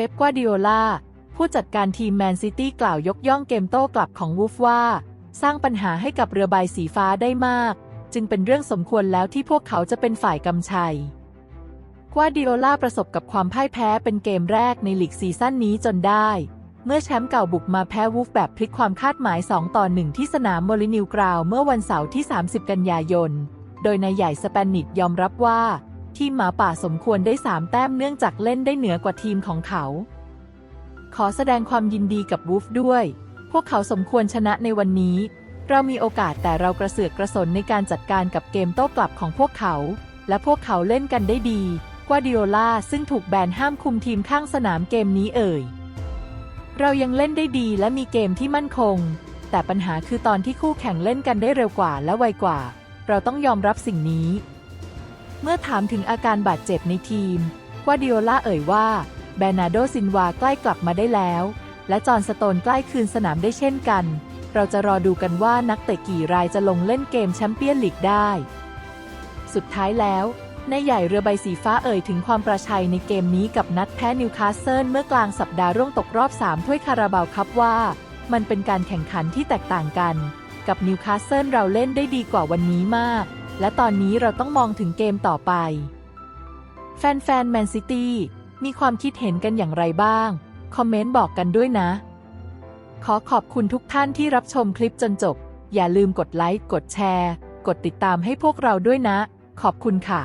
เป๊ป กวาดิโอลา ผู้จัดการทีมแมนซิตี้กล่าวยกย่องเกมโต้กลับของวูฟว่า สร้างปัญหาให้กับเรือใบสีฟ้าได้มาก จึงเป็นเรื่องสมควรแล้วที่พวกเขาจะเป็นฝ่ายกำชัย กวาดิโอลาประสบกับความพ่ายแพ้เป็นเกมแรกในลีกซีซั่นนี้จนได้ เมื่อแชมป์เก่าบุกมาแพ้วูฟแบบพลิกความคาดหมาย 2 ต่อ 1 ที่สนามโมลินิวกราวเมื่อวันเสาร์ที่ 30 กันยายน โดยนายใหญ่สเปนิตยอมรับว่า ทีมหมาป่าสมควรได้ 3 แต้มเนื่องจากเล่นได้เหนือกว่าทีมของเขา ขอแสดงความยินดีกับวูฟด้วย พวกเขาสมควรชนะในวันนี้ เรามีโอกาสแต่เรากระเสือกกระสนในการจัดการกับเกมโต้กลับของพวกเขา และพวกเขาเล่นกันได้ดีกวาดิโอลาซึ่งถูกแบนห้ามคุมทีมข้างสนามเกมนี้เอ่ย เรายังเล่นได้ดีและมีเกมที่มั่นคง แต่ปัญหาคือตอนที่คู่แข่งเล่นกันได้เร็วกว่าและไวกว่า เราต้องยอมรับสิ่งนี้ เมื่อถามถึงอาการบาดเจ็บในทีมกวาดิโอลาเอ่ยว่าแบนาโดซินวาใกล้กลับมาได้แล้ว และจอห์นสโตนใกล้คืนสนามได้เช่นกัน เราจะรอดูกันว่านักเตะกี่รายจะลงเล่นเกมแชมเปี้ยนลีกได้ สุดท้ายแล้วนายใหญ่เรือใบสีฟ้าเอ่ยถึงความประชัยในเกมนี้กับนัดแพ้นิวคาสเซิลเมื่อกลางสัปดาห์ร่วงตกรอบ 3 ถ้วยคาราบาวครับว่า มันเป็นการแข่งขันที่แตกต่างกัน กับนิวคาสเซิลเราเล่นได้ดีกว่าวันนี้มาก และตอนนี้เราต้องมองถึงเกมต่อไป แฟนๆแมนซิตี้มีความคิดเห็นกันอย่างไรบ้าง คอมเมนต์บอกกันด้วยนะ ขอขอบคุณทุกท่านที่รับชมคลิปจนจบ อย่าลืมกดไลค์ กดแชร์ กดติดตามให้พวกเราด้วยนะ ขอบคุณค่ะ